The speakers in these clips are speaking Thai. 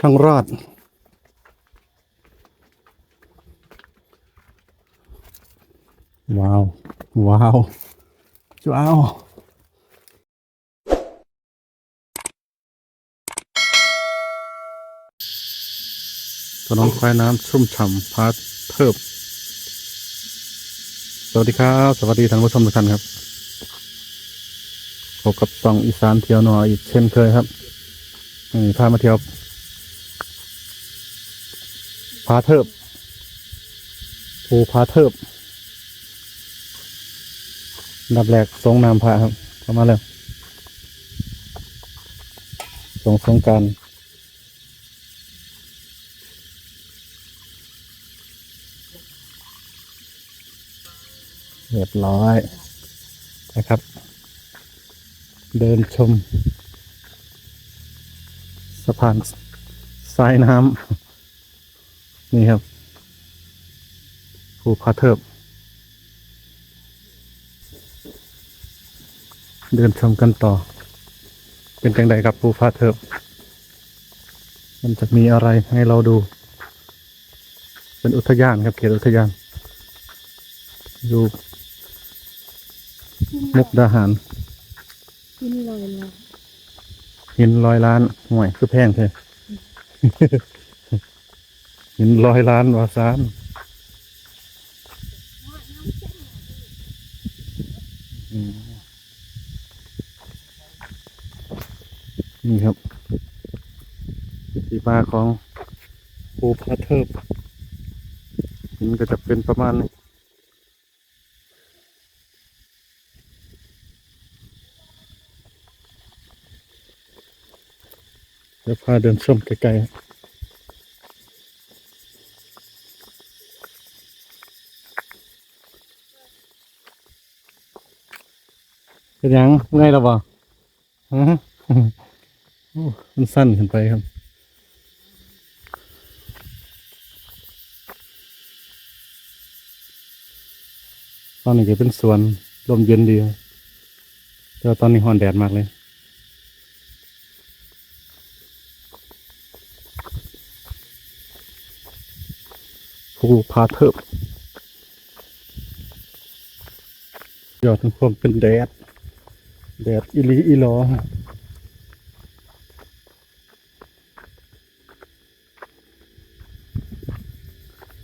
ช่างรอด ว้าว ว้าวว้าวถนนควายน้ำชุ่มฉ่ำพาเทิบ สวัสดีครับ สวัสดีท่านผู้ชมทุกท่านครับพบกับซองอีสานเที่ยวหนออีกเช่นเคยครับนี่พามาเที่ยว พาเทิบภูพาเทิบอันดับแรกสงนามพระครับเข้ามาแล้วสงสงกรารเรียบร้อยนะครับ เดินชม สะพานทรายน้ำ นี่ครับ ภูพาเทิบ เดินชมกันต่อ เป็นจังใดครับภูพาเทิบ มันจะมีอะไรให้เราดู เป็นอุทยานครับเขตอุทยานอยู่มุกดาหารกินเลยละหินร้อยล้านห่วยคือแพงเถอะหินร้อยล้านวาซานนี่ครับที่มาของภูพาเทิบหินก็จะเป็นประมาณนี้เดี๋ยวพาเดินชมไกลๆ เป็นยังไงเราบ่ฮะโอ้มันสั้นขึ้นไปครับตอนนี้ก็เป็นสวนลมเย็นดีแต่ตอนนี้ฮอนแดดมากเลยภูพาเทิบยอดทั้งความเป็นแดด แดดอิลีอีหลอ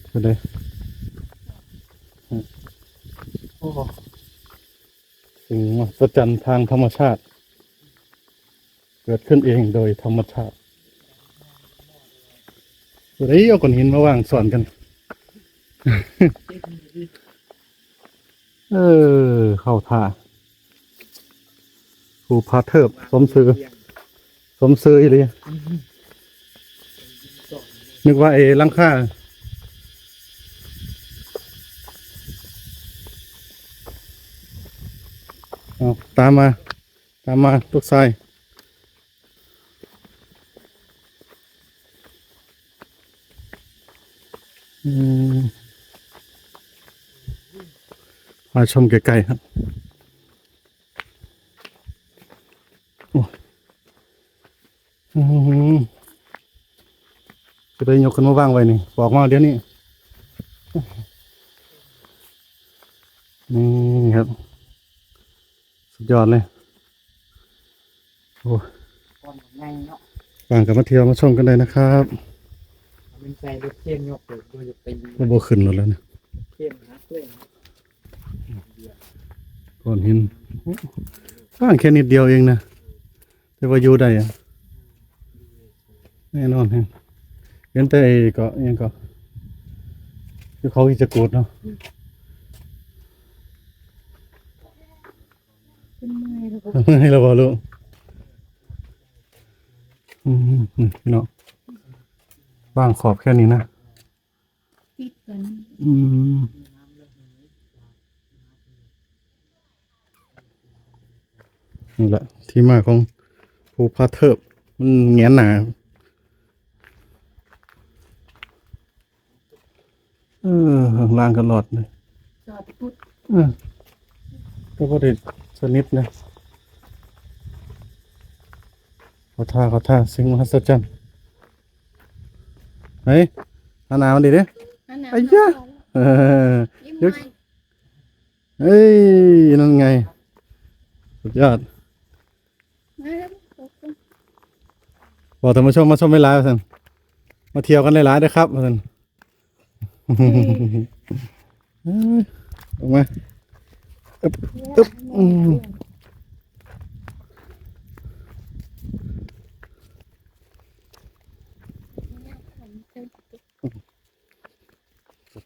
ไปเลยโอ้สิ่งมหัศจรรย์ทางธรรมชาติ เกิดขึ้นเองโดยธรรมชาติเฮ้ยเอาก้อนหินมาวางสอนกัน เออ เข้าท่าูพาเทิบสมซื้อสมซื้ออีเลยนึกว่าไอ้ลังค่าเอาตามมา ตามมาลูกชายอืมมาชมไกลๆครับโอ้ยอื้อหือ จะได้ยกขึ้นมาว่างไว้นี่บอกมาเดี๋ยวนี้ นี่ครับ สุดยอดเลย โอ้ยก่อนไงเนาะว่างกับมาเที่ยวมาชมกันได้นะครับมันใส่รถเข้มยกเลยโดยจะเป็นก็บ่ขึ้นแล้วแล้วนะเข้มนะเพื่อนก้อนหินว่างแค่นิดเดียวเองนะ แต่ว่าอยู่ได้อะ แน่นอนแฮงเห็นแต่ไอ้เก็ยังก็คือเขาอีจะกูดเนาะเป็นไงแล้วก็ให้เราบอกลูกอืมอืมพี่น้องว่างขอบแค่นี้นะติดกันอืมนี่แหละที่มาของภูพาเทิบมันแงนหนา เออข้างล่างก็หลอดเลยจอดพุดเออก็พอดีสนิทนะขอท่าขอท่าสิ่งมหัศจรรย์เฮ้ยอานามันดีเด้อันนั้นไอ้ยะเออยิ้มเดี๋ยวหน่อยเฮ้ย นั่นไง สุดยอดมาแล้วตกลงบอกท่านผู้ชมมาชมไม่ร้ายท่านมาเที่ยวกันหลายๆเด้อครับท่านเอ้ยออกมาอึ๊บอืม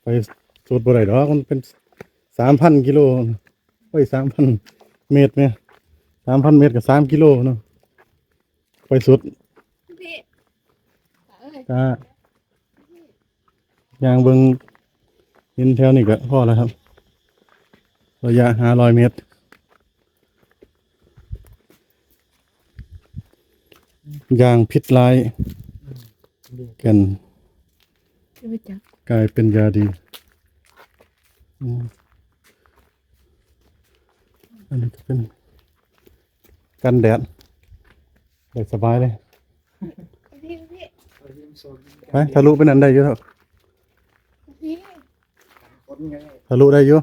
ไปสูตรบ่ได้ดอกมันเป็นสามพันกิโลไปสามพันเมตรเนี่ยสามพันเมตรกับสามกิโลเนาะไปสุดพี่เอ้ ยก็ยางเบิงเห็นแถวนี้ก็พอแล้วครับ ระยะห้าร้อยเมตรยางพิษลายดีแกันจะไปจับกลายเป็นยาดีอืมอันนี้ก็เป็นกันแดดได้สบายเลยพี่พี่เอายิ้มโซนยิ้มไปทะลุไปนั่นได้เยอะครับพี่ค นไงทะลุได้เยอะ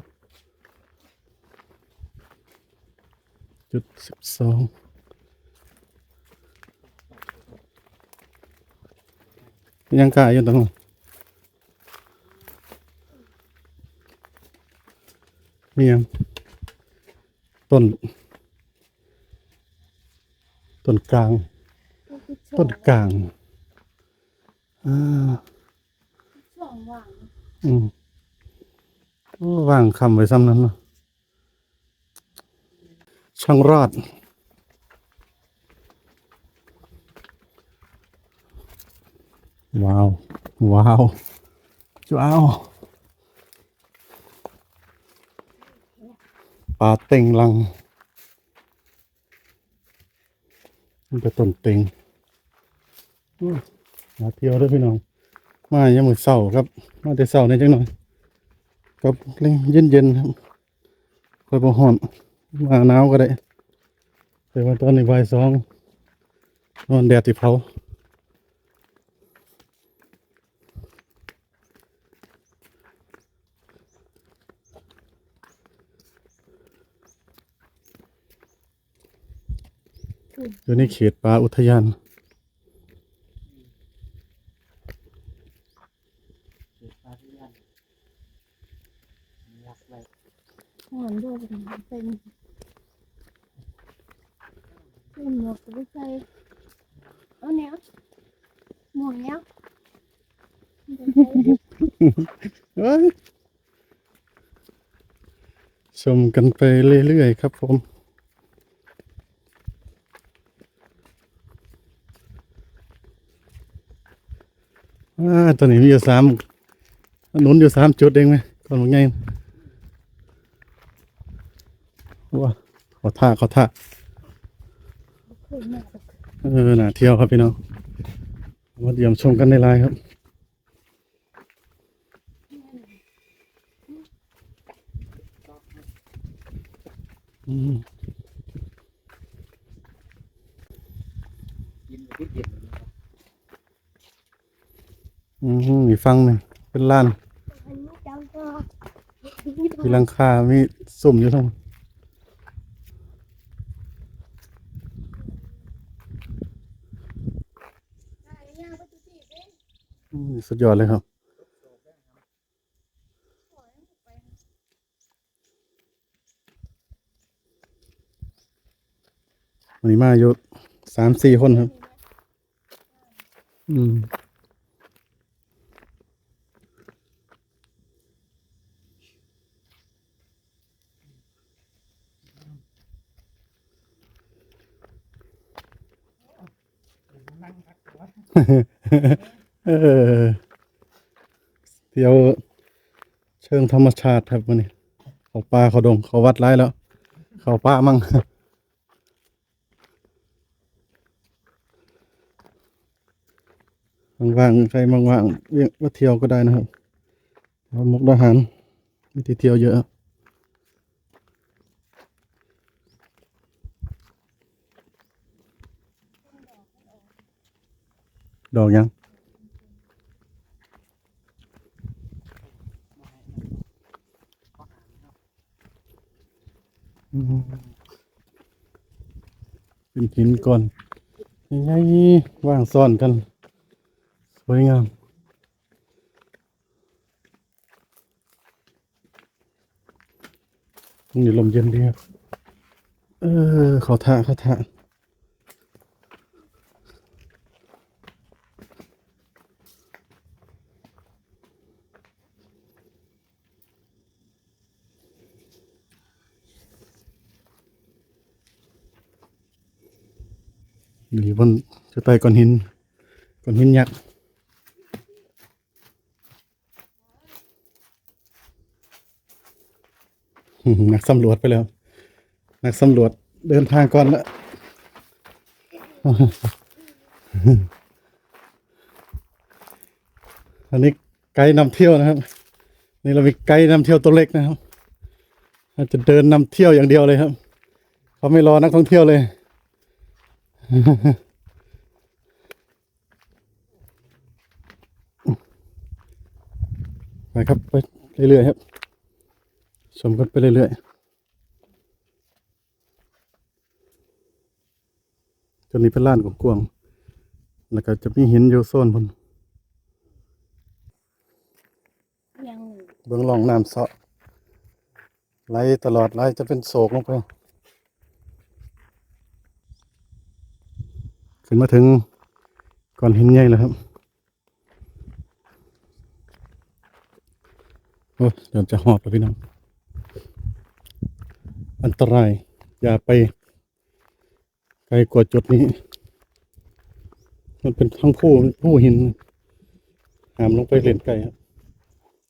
จุดสิบสองยังกล้าอยู่ตรงนั้นนี่ยังต้น ต้นกลาง ต้นกลางอ่าสองหวังอืมโอ้ วางคำไว้ซ้ำนั้นนะช่างรอด ว้าว ว้าวว้าวปลาเต็งลังมันจะต้นเต็งมาเที่ยวด้วยพี่น้อง มายังมือเศร้าครับ มาแต่เศร้าในจังหน่อย กับเล่นเย็นเย็นๆครับคอยบ่ฮ้อนมาหนาวก็ได้ แต่ว่าตอนนี้บ่ายสองนอนแดดที่เผาอยู่ในเขตป่าอุทยาน เก็บปลาที่ยันยักไว้ หอนด้วยเป็นเป็นเป็นหมวกไปใส่เอาเนี้ยหมวกเนี้ยชมกันไปเรื่อยๆครับผมอ่าตอนนี้มีอยู่สามหนุนอยู่สามจุดเองไหมก่อนว่าไง ว้าขอท่าขอท่าเออน่าเที่ยวครับพี่น้องมาเยี่ยมชมกันในไลน์ครับอืมอืมอีกฟังหนึ่งเป็นล้านมีหลังคามีสุ่มอยู่ทั้งหมด สุดยอดเลยครับ วันนี้มาอยู่สามสี่คนครับ อืมนั่งพักก่อน เออเที่ยวเชิงธรรมชาติครับวันนี้เขาป่าเขาดงเขาวัดไร้แล้ว เขาป่ามั่งว่างๆใครว่างๆเวียงว่าเที่ยวก็ได้นะครับเอามุกดาหารมีที่เที่ยวเยอะดอกยัง เป็นหินก่อนง่ายๆวางซ่อนกัน สวยงามตรงนี้ลมเย็นดีครับ เออขอทะเขอทะ นี่บนจะไต่ก้อนหินก้อนหินยักษ์นักสำรวจไปแล้ว นักสำรวจเดินทางก่อนละอันนี้ไกด์นำเที่ยวนะครับ นี่เรามีไกด์นำเที่ยวตัวเล็กนะครับเราจะเดินนำเที่ยวอย่างเดียวเลยครับ เขาไม่รอนักท่องเที่ยวเลย ไปครับไปเรื่อยๆครับชมกันไปเรื่อยๆจนนี้เป็นล้านกว้างๆแล้วก็จะมีหินอยู่โซนบนยังเบื้องล่องน้ำเสาะไหลตลอดไหลจะเป็นโศกลงไป นมาถึงก่อนหินใหญ่แล้วครับโอ้ยเดี๋ยวจะหอบแล้วพี่น้อง อันตราย อย่าไปไกลกว่าจุดนี้ มันเป็นทั้งผู้ผู้หินหามลงไปเล่นไกลครับ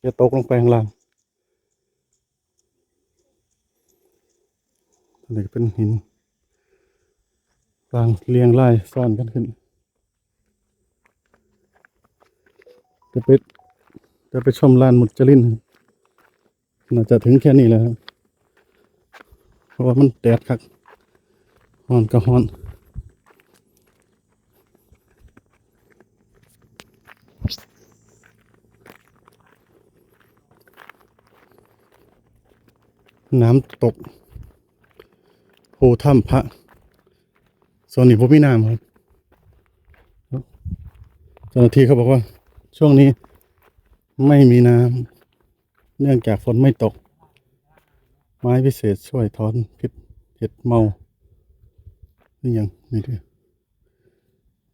จะตกลงไปข้างล่างอันนี้เป็นหิน วางเรียงรายซ้อนกันขึ้น จะไปจะไปชมลานมุดจลินครับน่าจะถึงแค่นี้แล้วครับเพราะว่ามันแดดคักฮ้อนก็ฮอนน้ำตกโพถ้ำพระ โซนนี้ผมมีน้ำครับเจ้าหน้าที่เขาบอกว่า ช่วงนี้ไม่มีน้ำเนื่องจากฝนไม่ตก ไม้พิเศษช่วยถอนพิษเห็ดเมานี่ยังนี่ด้วย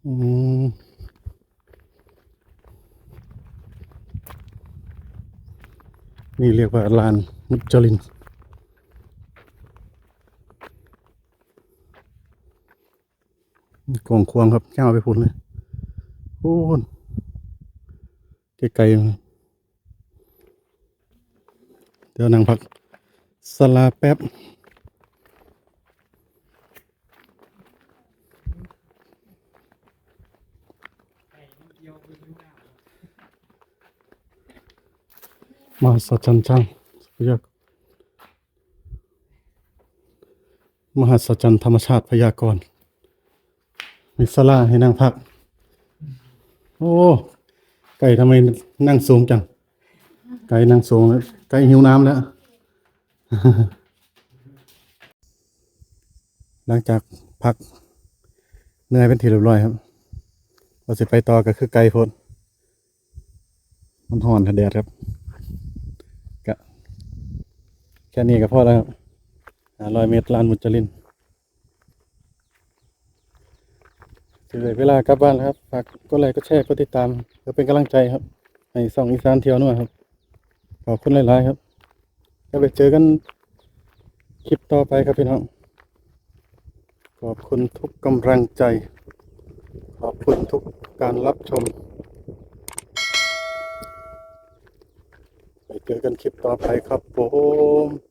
อืมนี่เรียกว่าลานมุจลิน กองควงครับย่าไปพุ่นเลยโอ้นไกลๆเดี๋ยวนั่งพักสลาแป๊บมาสัจจันจังพยากมหัศจธรรมชาติพยากรณ์ มีสลาให้นั่งพัก โอ้ ไก่ทำไมนั่งสูงจัง ไก่นั่งสูงแล้วไก่หิวน้ำแล้ว หลังจากพักเหนื่อยเป็นทีเรียบร้อยครับเราจะไปต่อก็คือไก่พ้นมันห่อนถ้าแดดครับก็แค่นี้ก็พอแล้วครับห้าร้อยเมตรลานมุจลิน ถึงเวลากลับบ้านแล้วครับฝากกดไลค์กดแชร์กดติดตามเพื่อเป็นกำลังใจครับให้ส่องอีสานเที่ยวหน่อยครับขอบคุณหลายๆครับแล้วไปเจอกันคลิปต่อไปครับพี่น้องขอบคุณทุกกำลังใจ ขอบคุณทุกการรับชมไปเจอกันคลิปต่อไปครับผม